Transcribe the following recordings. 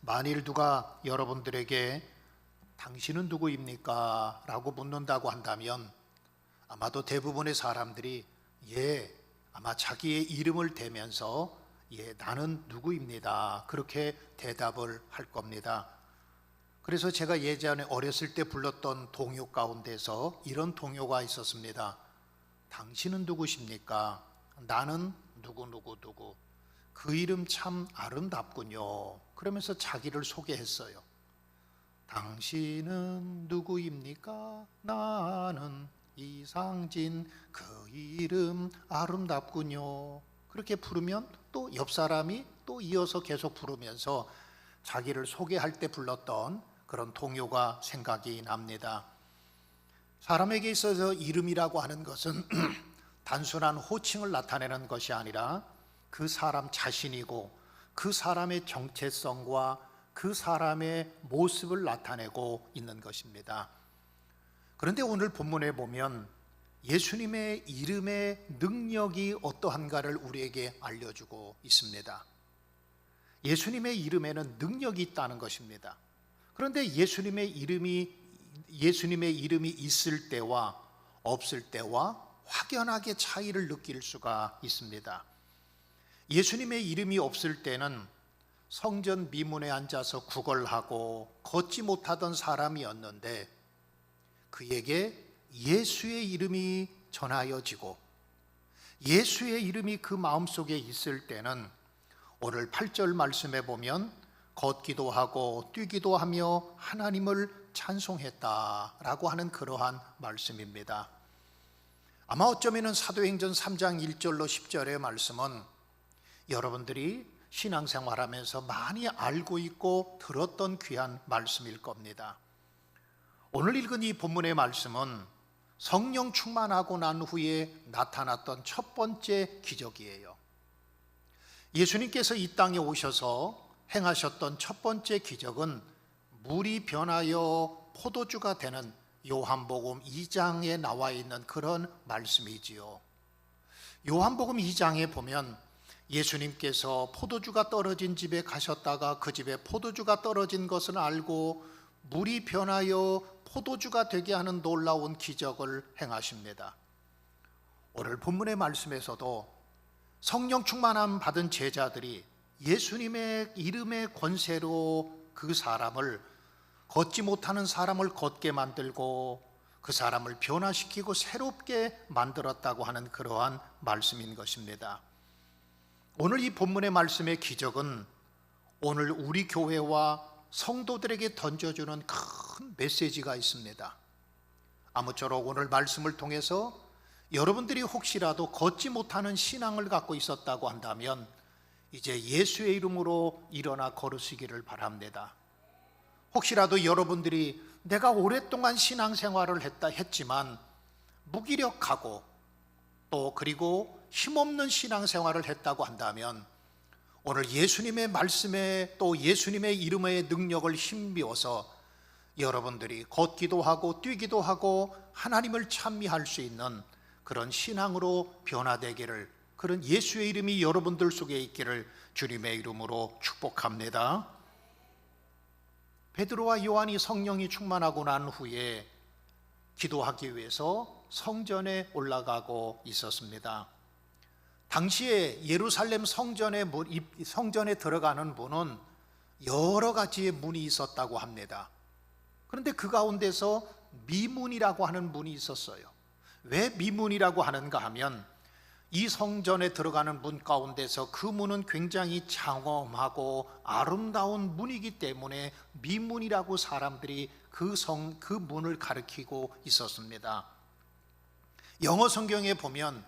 만일 누가 여러분들에게 당신은 누구입니까? 라고 묻는다고 한다면 아마도 대부분의 사람들이 예, 아마 자기의 이름을 대면서 예, 나는 누구입니다. 그렇게 대답을 할 겁니다. 그래서 제가 예전에 어렸을 때 불렀던 동요 가운데서 이런 동요가 있었습니다. 당신은 누구십니까? 나는 누구 누구 누구. 그 이름 참 아름답군요. 그러면서 자기를 소개했어요. 당신은 누구입니까? 나는 이상진 그 이름 아름답군요. 그렇게 부르면 또 옆 사람이 또 이어서 계속 부르면서 자기를 소개할 때 불렀던 그런 동요가 생각이 납니다. 사람에게 있어서 이름이라고 하는 것은 단순한 호칭을 나타내는 것이 아니라 그 사람 자신이고 그 사람의 정체성과 그 사람의 모습을 나타내고 있는 것입니다. 그런데 오늘 본문에 보면 예수님의 이름의 능력이 어떠한가를 우리에게 알려주고 있습니다. 예수님의 이름에는 능력이 있다는 것입니다. 그런데 예수님의 이름이 예수님의 이름이 있을 때와 없을 때와 확연하게 차이를 느낄 수가 있습니다. 예수님의 이름이 없을 때는 성전 미문에 앉아서 구걸하고 걷지 못하던 사람이었는데 그에게 예수의 이름이 전하여지고 예수의 이름이 그 마음속에 있을 때는 오늘 8절 말씀에 보면 걷기도 하고 뛰기도 하며 하나님을 찬송했다라고 하는 그러한 말씀입니다. 아마 어쩌면 사도행전 3장 1절로 10절의 말씀은 여러분들이 신앙생활하면서 많이 알고 있고 들었던 귀한 말씀일 겁니다. 오늘 읽은 이 본문의 말씀은 성령 충만하고 난 후에 나타났던 첫 번째 기적이에요. 예수님께서 이 땅에 오셔서 행하셨던 첫 번째 기적은 물이 변하여 포도주가 되는 요한복음 2장에 나와 있는 그런 말씀이지요. 요한복음 2장에 보면 예수님께서 포도주가 떨어진 집에 가셨다가 그 집에 포도주가 떨어진 것을 알고 물이 변하여 포도주가 되게 하는 놀라운 기적을 행하십니다. 오늘 본문의 말씀에서도 성령 충만함 받은 제자들이 예수님의 이름의 권세로 그 사람을 걷지 못하는 사람을 걷게 만들고 그 사람을 변화시키고 새롭게 만들었다고 하는 그러한 말씀인 것입니다. 오늘 이 본문의 말씀의 기적은 오늘 우리 교회와 성도들에게 던져주는 큰 메시지가 있습니다. 아무쪼록 오늘 말씀을 통해서 여러분들이 혹시라도 걷지 못하는 신앙을 갖고 있었다고 한다면 이제 예수의 이름으로 일어나 걸으시기를 바랍니다. 혹시라도 여러분들이 내가 오랫동안 신앙생활을 했다 했지만 무기력하고 또 그리고 힘없는 신앙생활을 했다고 한다면 오늘 예수님의 말씀에 또 예수님의 이름의 능력을 힘비워서 여러분들이 걷기도 하고 뛰기도 하고 하나님을 찬미할 수 있는 그런 신앙으로 변화되기를 그런 예수의 이름이 여러분들 속에 있기를 주님의 이름으로 축복합니다. 베드로와 요한이 성령이 충만하고 난 후에 기도하기 위해서 성전에 올라가고 있었습니다. 당시에 예루살렘 성전에 성전에 들어가는 문은 여러 가지의 문이 있었다고 합니다. 그런데 그 가운데서 미문이라고 하는 문이 있었어요. 왜 미문이라고 하는가 하면 이 성전에 들어가는 문 가운데서 그 문은 굉장히 장엄하고 아름다운 문이기 때문에 미문이라고 사람들이 그 성, 그 문을 가리키고 있었습니다. 영어 성경에 보면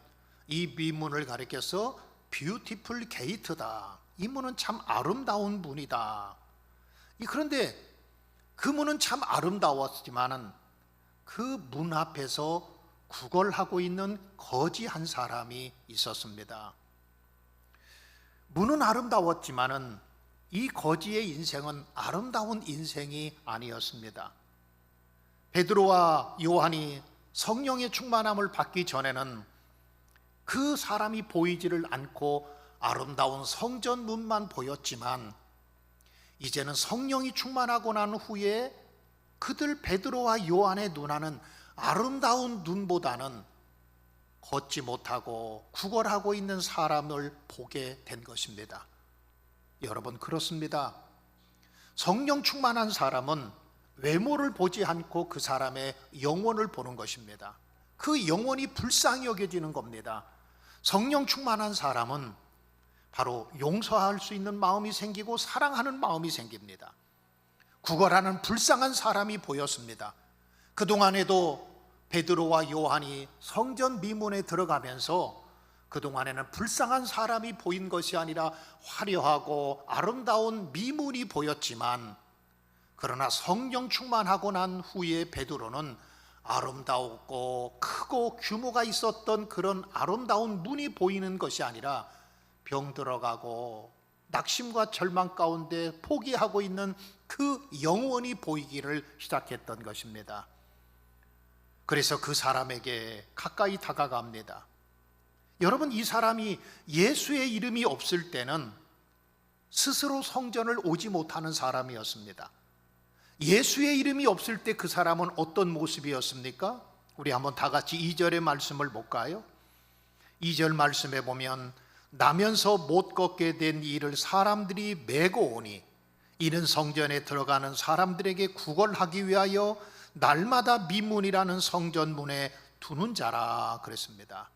이 미문을 가리켜서 뷰티풀 게이트다. 이 문은 참 아름다운 문이다. 그런데 그 문은 참 아름다웠지만은 그 문 앞에서 구걸하고 있는 거지 한 사람이 있었습니다. 문은 아름다웠지만은 이 거지의 인생은 아름다운 인생이 아니었습니다. 베드로와 요한이 성령의 충만함을 받기 전에는 그 사람이 보이지를 않고 아름다운 성전 문만 보였지만 이제는 성령이 충만하고 난 후에 그들 베드로와 요한의 눈안은 아름다운 눈보다는 걷지 못하고 구걸하고 있는 사람을 보게 된 것입니다. 여러분 그렇습니다. 성령 충만한 사람은 외모를 보지 않고 그 사람의 영혼을 보는 것입니다. 그 영혼이 불쌍히 여겨지는 겁니다. 성령 충만한 사람은 바로 용서할 수 있는 마음이 생기고 사랑하는 마음이 생깁니다. 구걸하는 불쌍한 사람이 보였습니다. 그동안에도 베드로와 요한이 성전 미문에 들어가면서 그동안에는 불쌍한 사람이 보인 것이 아니라 화려하고 아름다운 미문이 보였지만 그러나 성령 충만하고 난 후에 베드로는 아름다웠고 크고 규모가 있었던 그런 아름다운 문이 보이는 것이 아니라 병 들어가고 낙심과 절망 가운데 포기하고 있는 그 영혼이 보이기를 시작했던 것입니다. 그래서 그 사람에게 가까이 다가갑니다. 여러분, 이 사람이 예수의 이름이 없을 때는 스스로 성전을 오지 못하는 사람이었습니다. 예수의 이름이 없을 때 그 사람은 어떤 모습이었습니까? 우리 한번 다 같이 2절의 말씀을 볼까요? 2절 말씀에 보면 나면서 못 걷게 된 이를 사람들이 메고 오니 이는 성전에 들어가는 사람들에게 구걸하기 위하여 날마다 미문이라는 성전문에 두는 자라 그랬습니다.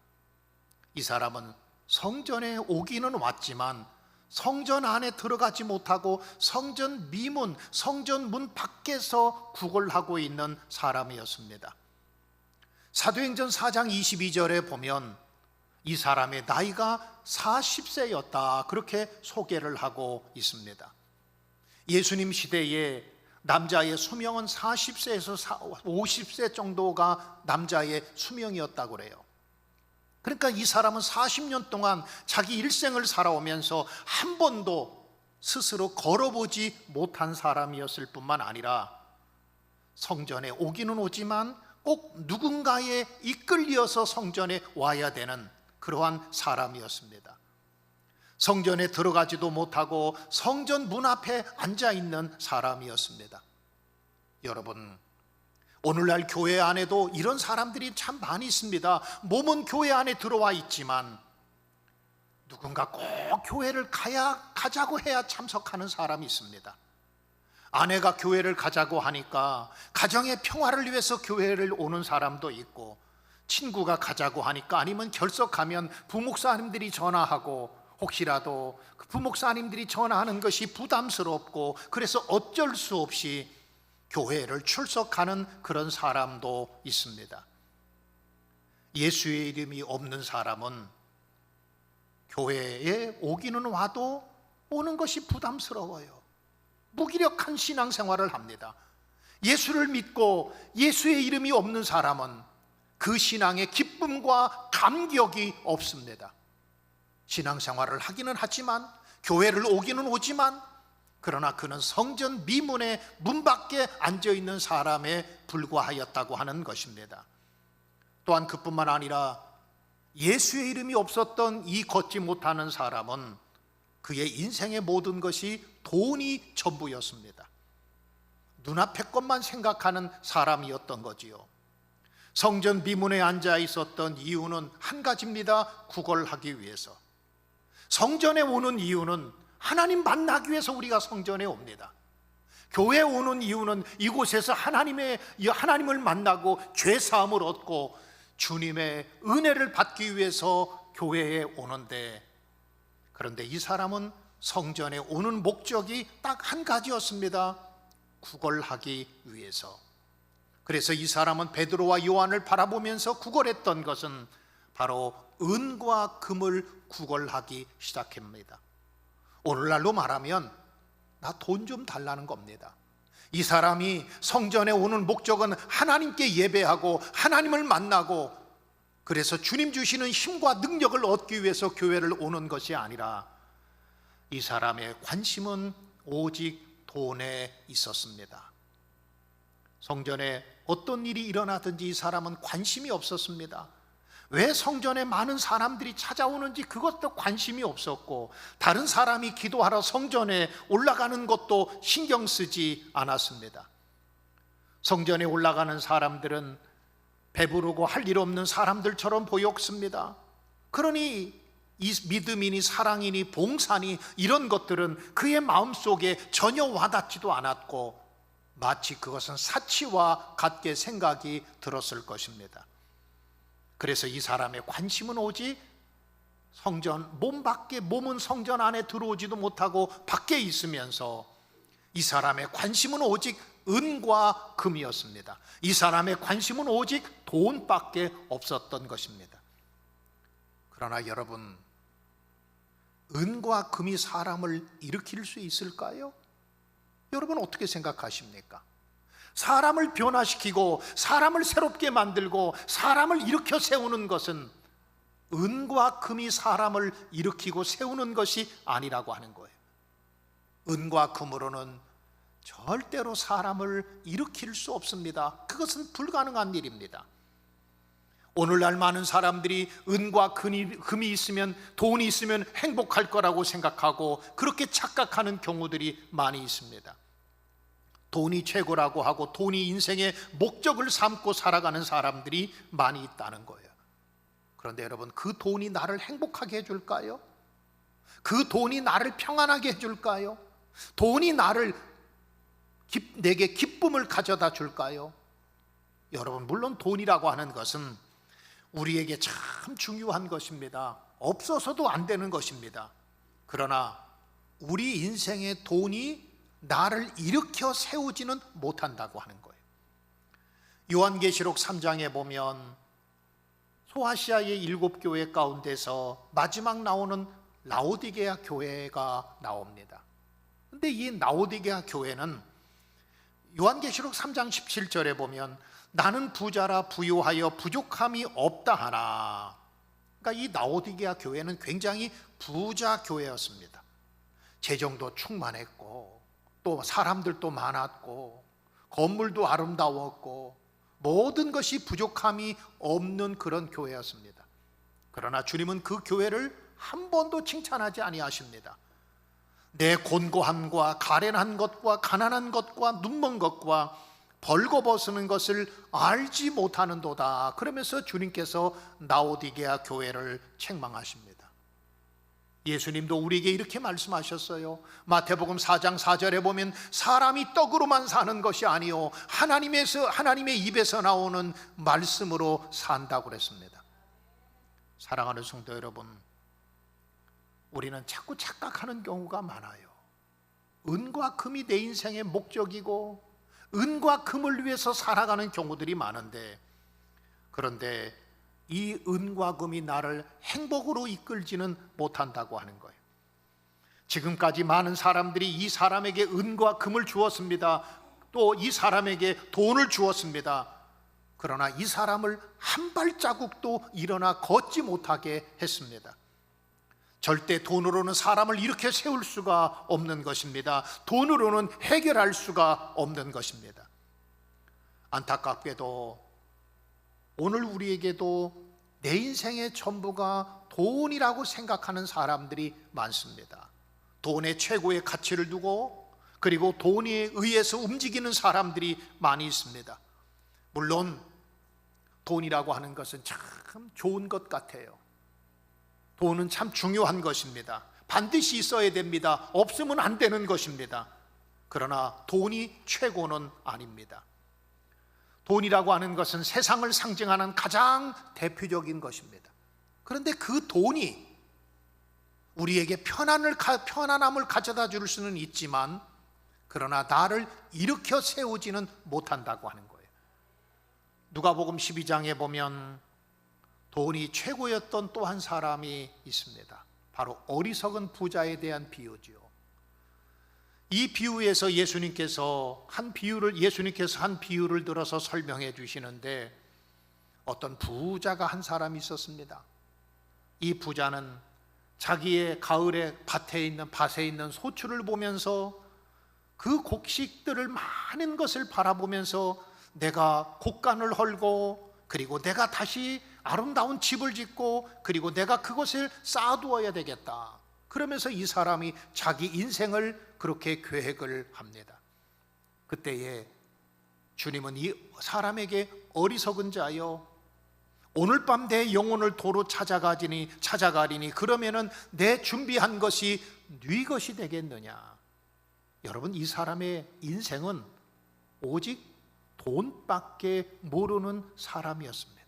이 사람은 성전에 오기는 왔지만 성전 안에 들어가지 못하고 성전 미문, 성전 문 밖에서 구걸하고 있는 사람이었습니다. 사도행전 4장 22절에 보면 이 사람의 나이가 40세였다. 그렇게 소개를 하고 있습니다. 예수님 시대에 남자의 수명은 40세에서 50세 정도가 남자의 수명이었다고 그래요. 그러니까 이 사람은 40년 동안 자기 일생을 살아오면서 한 번도 스스로 걸어보지 못한 사람이었을 뿐만 아니라 성전에 오기는 오지만 꼭 누군가에 이끌려서 성전에 와야 되는 그러한 사람이었습니다. 성전에 들어가지도 못하고 성전 문 앞에 앉아 있는 사람이었습니다. 여러분, 오늘날 교회 안에도 이런 사람들이 참 많이 있습니다. 몸은 교회 안에 들어와 있지만 누군가 꼭 교회를 가야 가자고 해야 참석하는 사람이 있습니다. 아내가 교회를 가자고 하니까 가정의 평화를 위해서 교회를 오는 사람도 있고 친구가 가자고 하니까 아니면 결석하면 부목사님들이 전화하고 혹시라도 그 부목사님들이 전화하는 것이 부담스럽고 그래서 어쩔 수 없이 교회를 출석하는 그런 사람도 있습니다. 예수의 이름이 없는 사람은 교회에 오기는 와도 오는 것이 부담스러워요. 무기력한 신앙생활을 합니다. 예수를 믿고 예수의 이름이 없는 사람은 그 신앙의 기쁨과 감격이 없습니다. 신앙생활을 하기는 하지만 교회를 오기는 오지만 그러나 그는 성전 미문의 문 밖에 앉아 있는 사람에 불과하였다고 하는 것입니다. 또한 그뿐만 아니라 예수의 이름이 없었던 이 걷지 못하는 사람은 그의 인생의 모든 것이 돈이 전부였습니다. 눈앞의 것만 생각하는 사람이었던 거지요. 성전 비문에 앉아 있었던 이유는 한 가지입니다. 구걸하기 위해서. 성전에 오는 이유는 하나님 만나기 위해서 우리가 성전에 옵니다. 교회 에 오는 이유는 이곳에서 하나님의 하나님을 만나고 죄 사함을 얻고 주님의 은혜를 받기 위해서 교회에 오는데 그런데 이 사람은 성전에 오는 목적이 딱 한 가지였습니다. 구걸하기 위해서. 그래서 이 사람은 베드로와 요한을 바라보면서 구걸했던 것은 바로 은과 금을 구걸하기 시작합니다. 오늘날로 말하면 나 돈 좀 달라는 겁니다. 이 사람이 성전에 오는 목적은 하나님께 예배하고 하나님을 만나고 그래서 주님 주시는 힘과 능력을 얻기 위해서 교회를 오는 것이 아니라 이 사람의 관심은 오직 돈에 있었습니다. 성전에 어떤 일이 일어나든지 이 사람은 관심이 없었습니다. 왜 성전에 많은 사람들이 찾아오는지 그것도 관심이 없었고 다른 사람이 기도하러 성전에 올라가는 것도 신경 쓰지 않았습니다. 성전에 올라가는 사람들은 배부르고 할 일 없는 사람들처럼 보였습니다. 그러니 이 믿음이니 사랑이니 봉사니 이런 것들은 그의 마음속에 전혀 와닿지도 않았고 마치 그것은 사치와 같게 생각이 들었을 것입니다. 그래서 이 사람의 관심은 오직 성전 몸 밖에 몸은 성전 안에 들어오지도 못하고 밖에 있으면서 이 사람의 관심은 오직 은과 금이었습니다. 이 사람의 관심은 오직 돈밖에 없었던 것입니다. 그러나 여러분 은과 금이 사람을 일으킬 수 있을까요? 여러분 어떻게 생각하십니까? 사람을 변화시키고 사람을 새롭게 만들고 사람을 일으켜 세우는 것은 은과 금이 사람을 일으키고 세우는 것이 아니라고 하는 거예요. 은과 금으로는 절대로 사람을 일으킬 수 없습니다. 그것은 불가능한 일입니다. 오늘날 많은 사람들이 은과 금이, 있으면 돈이 있으면 행복할 거라고 생각하고 그렇게 착각하는 경우들이 많이 있습니다. 돈이 최고라고 하고 돈이 인생의 목적을 삼고 살아가는 사람들이 많이 있다는 거예요. 그런데 여러분, 그 돈이 나를 행복하게 해줄까요? 그 돈이 나를 평안하게 해줄까요? 돈이 나를 기, 내게 기쁨을 가져다 줄까요? 여러분, 물론 돈이라고 하는 것은 우리에게 참 중요한 것입니다. 없어서도 안 되는 것입니다. 그러나 우리 인생의 돈이 나를 일으켜 세우지는 못한다고 하는 거예요. 요한계시록 3장에 보면 소아시아의 일곱 교회 가운데서 마지막 나오는 라오디게아 교회가 나옵니다. 근데 이 라오디게아 교회는 요한계시록 3장 17절에 보면 나는 부자라 부유하여 부족함이 없다 하나. 그러니까 이 나오디게아 교회는 굉장히 부자 교회였습니다. 재정도 충만했고 또 사람들도 많았고 건물도 아름다웠고 모든 것이 부족함이 없는 그런 교회였습니다. 그러나 주님은 그 교회를 한 번도 칭찬하지 아니하십니다. 내 곤고함과 가련한 것과 가난한 것과 눈먼 것과 벌거벗는 것을 알지 못하는도다. 그러면서 주님께서 나오디게아 교회를 책망하십니다. 예수님도 우리에게 이렇게 말씀하셨어요. 마태복음 4장 4절에 보면 사람이 떡으로만 사는 것이 아니요 하나님에서 하나님의 입에서 나오는 말씀으로 산다고 그랬습니다. 사랑하는 성도 여러분, 우리는 자꾸 착각하는 경우가 많아요. 은과 금이 내 인생의 목적이고 은과 금을 위해서 살아가는 경우들이 많은데 그런데 이 은과 금이 나를 행복으로 이끌지는 못한다고 하는 거예요. 지금까지 많은 사람들이 이 사람에게 은과 금을 주었습니다. 또 이 사람에게 돈을 주었습니다. 그러나 이 사람을 한 발자국도 일어나 걷지 못하게 했습니다. 절대 돈으로는 사람을 이렇게 세울 수가 없는 것입니다. 돈으로는 해결할 수가 없는 것입니다. 안타깝게도 오늘 우리에게도 내 인생의 전부가 돈이라고 생각하는 사람들이 많습니다. 돈의 최고의 가치를 두고 그리고 돈에 의해서 움직이는 사람들이 많이 있습니다. 물론 돈이라고 하는 것은 참 좋은 것 같아요. 돈은 참 중요한 것입니다. 반드시 있어야 됩니다. 없으면 안 되는 것입니다. 그러나 돈이 최고는 아닙니다. 돈이라고 하는 것은 세상을 상징하는 가장 대표적인 것입니다. 그런데 그 돈이 우리에게 편안을, 편안함을 가져다 줄 수는 있지만 그러나 나를 일으켜 세우지는 못한다고 하는 거예요. 누가복음 12장에 보면 돈이 최고였던 또 한 사람이 있습니다. 바로 어리석은 부자에 대한 비유지요. 이 비유에서 예수님께서 한 비유를 예수님께서 한 비유를 들어서 설명해 주시는데 어떤 부자가 한 사람이 있었습니다. 이 부자는 자기의 가을에 밭에 있는 밭에 있는 소출을 보면서 그 곡식들을 많은 것을 바라보면서 내가 곡간을 헐고 그리고 내가 다시 아름다운 집을 짓고 그리고 내가 그것을 쌓아두어야 되겠다. 그러면서 이 사람이 자기 인생을 그렇게 계획을 합니다. 그때에 주님은 이 사람에게 어리석은 자여 오늘 밤 내 영혼을 도로 찾아가지니 찾아가리니 그러면은 내 준비한 것이 네 것이 되겠느냐. 여러분 이 사람의 인생은 오직 돈밖에 모르는 사람이었습니다.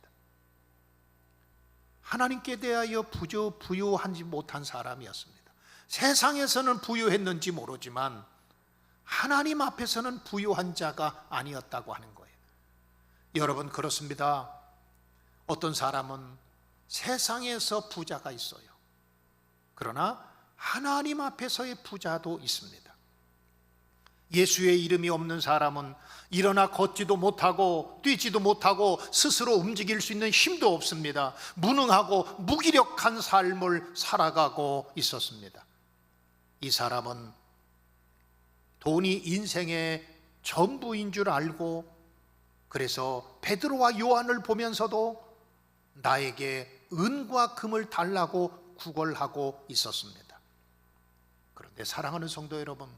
하나님께 대하여 부조 부유하지 못한 사람이었습니다. 세상에서는 부유했는지 모르지만 하나님 앞에서는 부유한 자가 아니었다고 하는 거예요. 여러분 그렇습니다. 어떤 사람은 세상에서 부자가 있어요. 그러나 하나님 앞에서의 부자도 있습니다. 예수의 이름이 없는 사람은 일어나 걷지도 못하고 뛰지도 못하고 스스로 움직일 수 있는 힘도 없습니다. 무능하고 무기력한 삶을 살아가고 있었습니다. 이 사람은 돈이 인생의 전부인 줄 알고 그래서 베드로와 요한을 보면서도 나에게 은과 금을 달라고 구걸하고 있었습니다. 그런데 사랑하는 성도 여러분,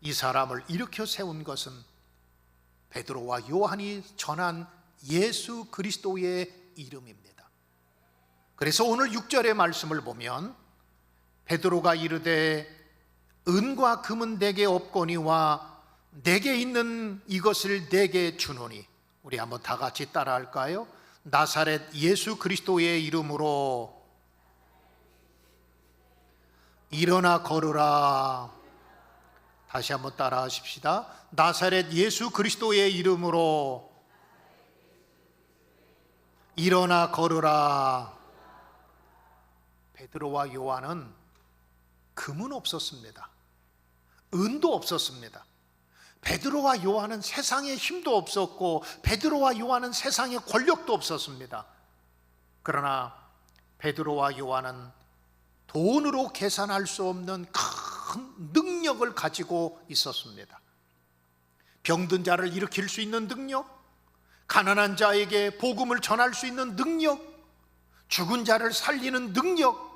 이 사람을 일으켜 세운 것은 베드로와 요한이 전한 예수 그리스도의 이름입니다. 그래서 오늘 6절의 말씀을 보면 베드로가 이르되 은과 금은 내게 없거니와 내게 있는 이것을 내게 주노니 우리 한번 다 같이 따라할까요? 나사렛 예수 그리스도의 이름으로 일어나 걸으라. 다시 한번 따라 하십시다. 나사렛 예수 그리스도의 이름으로 일어나 걸으라. 베드로와 요한은 금은 없었습니다. 은도 없었습니다. 베드로와 요한은 세상에 힘도 없었고 베드로와 요한은 세상에 권력도 없었습니다. 그러나 베드로와 요한은 돈으로 계산할 수 없는 큰 능력을 가지고 있었습니다. 병든 자를 일으킬 수 있는 능력, 가난한 자에게 복음을 전할 수 있는 능력, 죽은 자를 살리는 능력,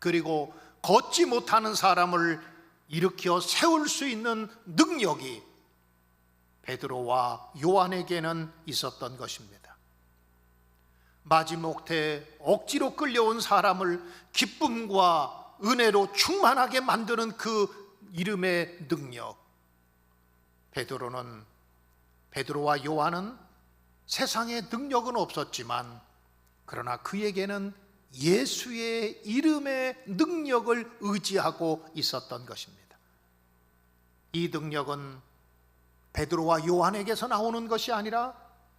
그리고 걷지 못하는 사람을 일으켜 세울 수 있는 능력이 베드로와 요한에게는 있었던 것입니다. 마지못해 억지로 끌려온 사람을 기쁨과 은혜로 충만하게 만드는 그 이름의 능력. 베드로는 베드로와 요한은 세상에 능력은 없었지만 그러나 그에게는 예수의 이름의 능력을 의지하고 있었던 것입니다. 이 능력은 베드로와 요한에게서 나오는 것이 아니라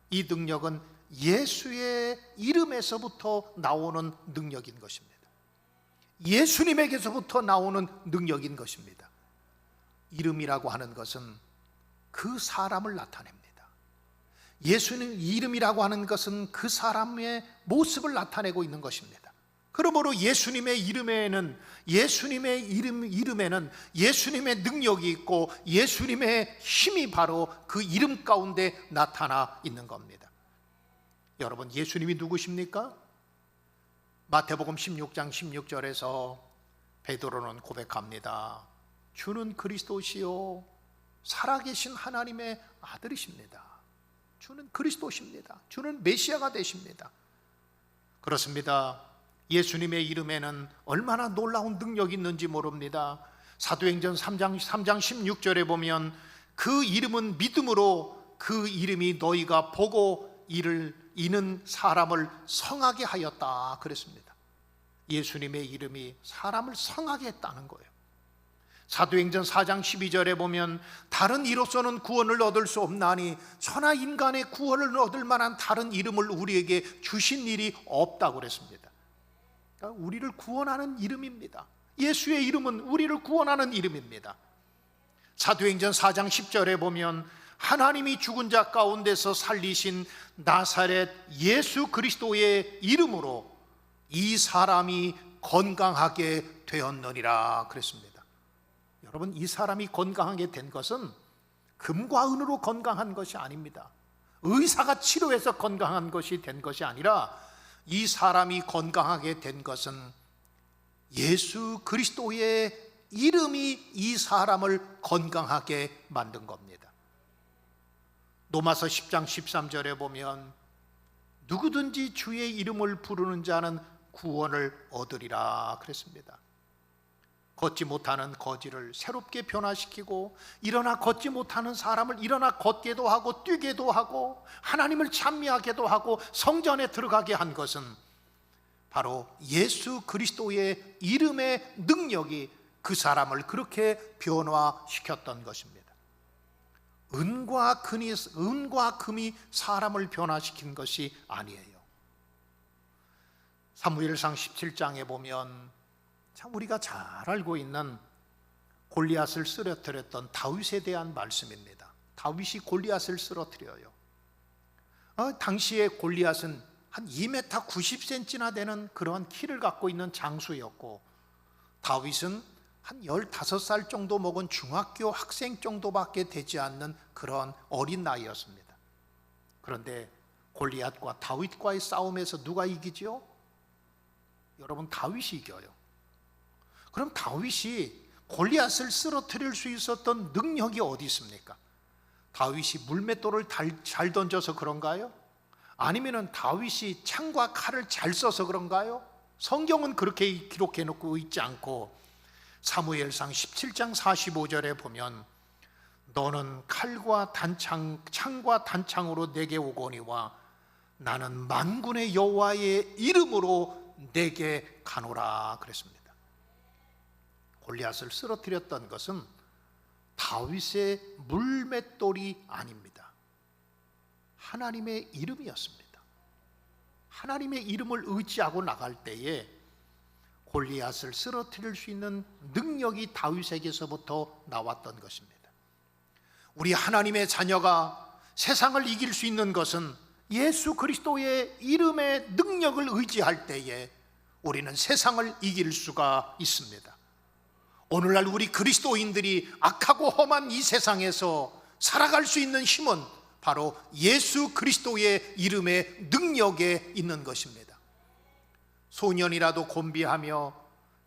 이 능력은 예수의 이름에서부터 나오는 능력인 것입니다. 예수님에게서부터 나오는 능력인 것입니다. 이름이라고 하는 것은 그 사람을 나타냅니다. 예수님 이름이라고 하는 것은 그 사람의 모습을 나타내고 있는 것입니다. 그러므로 예수님의 이름에는 예수님의 이름 이름에는 예수님의 능력이 있고 예수님의 힘이 바로 그 이름 가운데 나타나 있는 겁니다. 여러분 예수님이 누구십니까? 마태복음 16장 16절에서 베드로는 고백합니다. 주는 그리스도시요 살아계신 하나님의 아들이십니다. 주는 그리스도십니다. 주는 메시아가 되십니다. 그렇습니다. 예수님의 이름에는 얼마나 놀라운 능력이 있는지 모릅니다. 사도행전 3장 3장 16절에 보면 그 이름은 믿음으로 그 이름이 너희가 보고 이를 이는 사람을 성하게 하였다 그랬습니다. 예수님의 이름이 사람을 성하게 했다는 거예요. 사도행전 4장 12절에 보면 다른 이로서는 구원을 얻을 수 없나니 천하 인간의 구원을 얻을 만한 다른 이름을 우리에게 주신 일이 없다고 그랬습니다. 우리를 구원하는 이름입니다. 예수의 이름은 우리를 구원하는 이름입니다. 사도행전 4장 10절에 보면 하나님이 죽은 자 가운데서 살리신 나사렛 예수 그리스도의 이름으로 이 사람이 건강하게 되었느니라 그랬습니다. 여러분 이 사람이 건강하게 된 것은 금과 은으로 건강한 것이 아닙니다. 의사가 치료해서 건강한 것이 된 것이 아니라 이 사람이 건강하게 된 것은 예수 그리스도의 이름이 이 사람을 건강하게 만든 겁니다. 로마서 10장 13절에 보면 누구든지 주의 이름을 부르는 자는 구원을 얻으리라 그랬습니다. 걷지 못하는 거지를 새롭게 변화시키고 일어나 걷지 못하는 사람을 일어나 걷게도 하고 뛰게도 하고 하나님을 찬미하게도 하고 성전에 들어가게 한 것은 바로 예수 그리스도의 이름의 능력이 그 사람을 그렇게 변화시켰던 것입니다. 은과 금이 은과 금이 사람을 변화시킨 것이 아니에요. 사무엘상 17장에 보면 참 우리가 잘 알고 있는 골리앗을 쓰러뜨렸던 다윗에 대한 말씀입니다. 다윗이 골리앗을 쓰러뜨려요. 어, 당시에 골리앗은 한 2m 90cm나 되는 그러한 키를 갖고 있는 장수였고 다윗은 한 15살 정도 먹은 중학교 학생 정도밖에 되지 않는 그런 어린 나이였습니다. 그런데 골리앗과 다윗과의 싸움에서 누가 이기지요? 여러분 다윗이 이겨요. 그럼 다윗이 골리앗을 쓰러뜨릴 수 있었던 능력이 어디 있습니까? 다윗이 물맷돌을 잘 던져서 그런가요? 아니면은 다윗이 창과 칼을 잘 써서 그런가요? 성경은 그렇게 기록해 놓고 있지 않고 사무엘상 17장 45절에 보면 너는 칼과 단창 창과 단창으로 내게 오거니와 나는 만군의 여호와의 이름으로 내게 가노라 그랬습니다. 골리앗을 쓰러뜨렸던 것은 다윗의 물맷돌이 아닙니다. 하나님의 이름이었습니다. 하나님의 이름을 의지하고 나갈 때에 골리앗을 쓰러뜨릴 수 있는 능력이 다윗에게서부터 나왔던 것입니다. 우리 하나님의 자녀가 세상을 이길 수 있는 것은 예수 그리스도의 이름의 능력을 의지할 때에 우리는 세상을 이길 수가 있습니다. 오늘날 우리 그리스도인들이 악하고 험한 이 세상에서 살아갈 수 있는 힘은 바로 예수 그리스도의 이름의 능력에 있는 것입니다. 소년이라도 곤비하며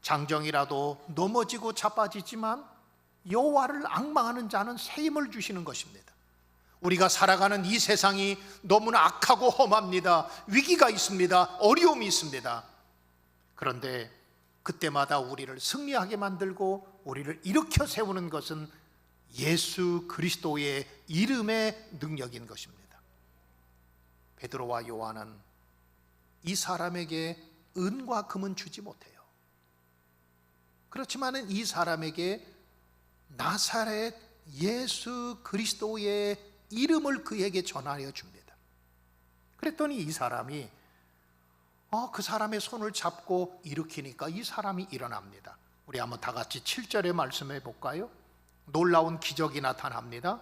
장정이라도 넘어지고 자빠지지만 여호와를 악망하는 자는 새 힘을 주시는 것입니다. 우리가 살아가는 이 세상이 너무나 악하고 험합니다. 위기가 있습니다. 어려움이 있습니다. 그런데 그때마다 우리를 승리하게 만들고 우리를 일으켜 세우는 것은 예수 그리스도의 이름의 능력인 것입니다. 베드로와 요한은 이 사람에게 은과 금은 주지 못해요. 그렇지만은 이 사람에게 나사렛 예수 그리스도의 이름을 그에게 전하여 줍니다. 그랬더니 이 사람이 어, 그 사람의 손을 잡고 일으키니까 이 사람이 일어납니다. 우리 한번 다 같이 7절의 말씀해 볼까요? 놀라운 기적이 나타납니다.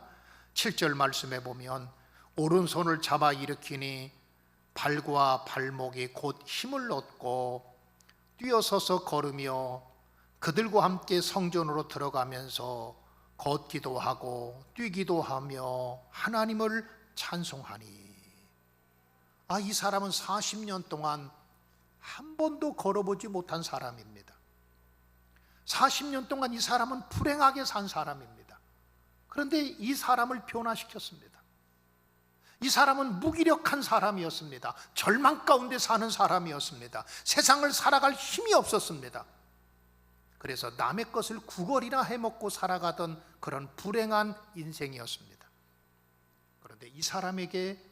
7절 말씀해 보면 오른손을 잡아 일으키니 발과 발목이 곧 힘을 얻고 뛰어서서 걸으며 그들과 함께 성전으로 들어가면서 걷기도 하고 뛰기도 하며 하나님을 찬송하니 아, 이 사람은 40년 동안 한 번도 걸어보지 못한 사람입니다. 40년 동안 이 사람은 불행하게 산 사람입니다. 그런데 이 사람을 변화시켰습니다. 이 사람은 무기력한 사람이었습니다. 절망 가운데 사는 사람이었습니다. 세상을 살아갈 힘이 없었습니다. 그래서 남의 것을 구걸이나 해먹고 살아가던 그런 불행한 인생이었습니다. 그런데 이 사람에게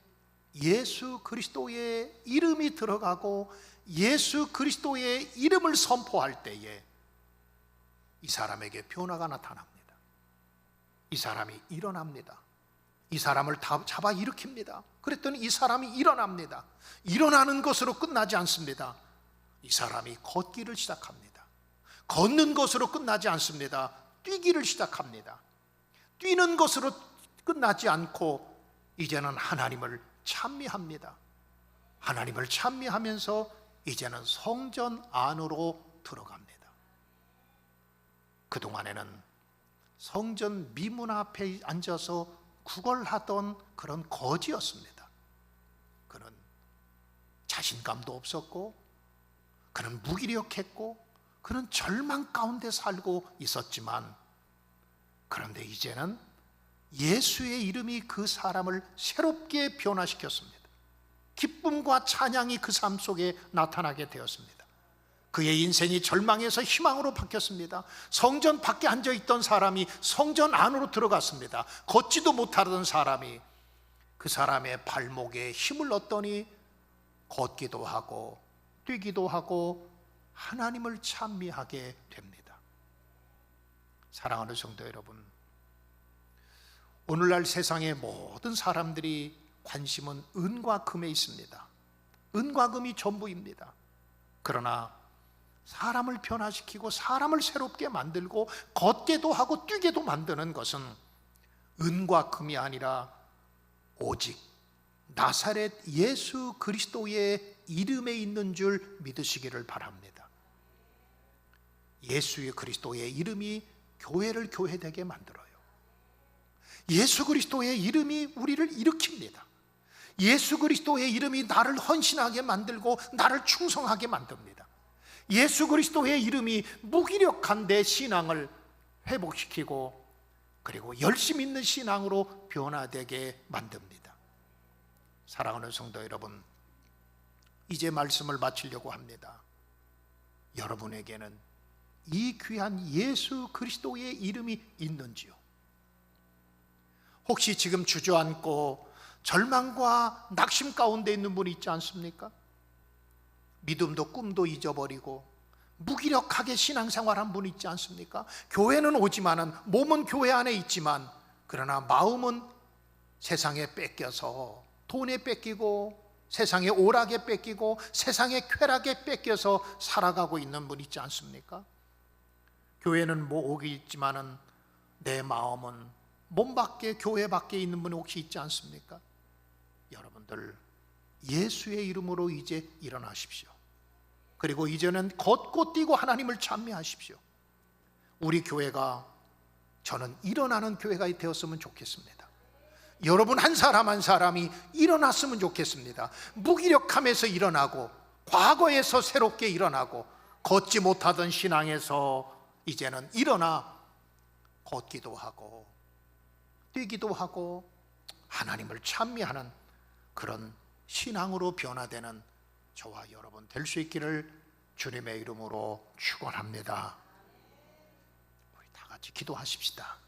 예수 그리스도의 이름이 들어가고 예수 그리스도의 이름을 선포할 때에 이 사람에게 변화가 나타납니다. 이 사람이 일어납니다. 이 사람을 잡아 일으킵니다. 그랬더니 이 사람이 일어납니다. 일어나는 것으로 끝나지 않습니다. 이 사람이 걷기를 시작합니다. 걷는 것으로 끝나지 않습니다. 뛰기를 시작합니다. 뛰는 것으로 끝나지 않고 이제는 하나님을 찬미합니다. 하나님을 찬미하면서 이제는 성전 안으로 들어갑니다. 그동안에는 성전 미문 앞에 앉아서 구걸하던 그런 거지였습니다. 자신감도 없었고 그는 무기력했고 그는 절망 가운데 살고 있었지만 그런데 이제는 예수의 이름이 그 사람을 새롭게 변화시켰습니다. 기쁨과 찬양이 그 삶 속에 나타나게 되었습니다. 그의 인생이 절망에서 희망으로 바뀌었습니다. 성전 밖에 앉아 있던 사람이 성전 안으로 들어갔습니다. 걷지도 못하던 사람이 그 사람의 발목에 힘을 얻더니 걷기도 하고 뛰기도 하고 하나님을 찬미하게 됩니다. 사랑하는 성도 여러분, 오늘날 세상의 모든 사람들이 관심은 은과 금에 있습니다. 은과 금이 전부입니다. 그러나 사람을 변화시키고 사람을 새롭게 만들고 걷게도 하고 뛰게도 만드는 것은 은과 금이 아니라 오직 나사렛 예수 그리스도의 이름에 있는 줄 믿으시기를 바랍니다. 예수의 그리스도의 이름이 교회를 교회되게 만들어요. 예수 그리스도의 이름이 우리를 일으킵니다. 예수 그리스도의 이름이 나를 헌신하게 만들고 나를 충성하게 만듭니다. 예수 그리스도의 이름이 무기력한 내 신앙을 회복시키고 그리고 열심 있는 신앙으로 변화되게 만듭니다. 사랑하는 성도 여러분, 이제 말씀을 마치려고 합니다. 여러분에게는 이 귀한 예수 그리스도의 이름이 있는지요? 혹시 지금 주저앉고 절망과 낙심 가운데 있는 분이 있지 않습니까? 믿음도 꿈도 잊어버리고 무기력하게 신앙생활 한 분 있지 않습니까? 교회는 오지만은 몸은 교회 안에 있지만 그러나 마음은 세상에 뺏겨서 돈에 뺏기고 세상의 오락에 뺏기고 세상의 쾌락에 뺏겨서 살아가고 있는 분 있지 않습니까? 교회는 뭐 오기 있지만은 내 마음은 몸 밖에 교회 밖에 있는 분이 혹시 있지 않습니까? 여러분들 예수의 이름으로 이제 일어나십시오. 그리고 이제는 걷고 뛰고 하나님을 찬미하십시오. 우리 교회가 저는 일어나는 교회가 되었으면 좋겠습니다. 여러분 한 사람 한 사람이 일어났으면 좋겠습니다. 무기력함에서 일어나고 과거에서 새롭게 일어나고 걷지 못하던 신앙에서 이제는 일어나 걷기도 하고 뛰기도 하고 하나님을 찬미하는 그런 신앙으로 변화되는 저와 여러분 될 수 있기를 주님의 이름으로 축원합니다. 우리 다 같이 기도하십시다.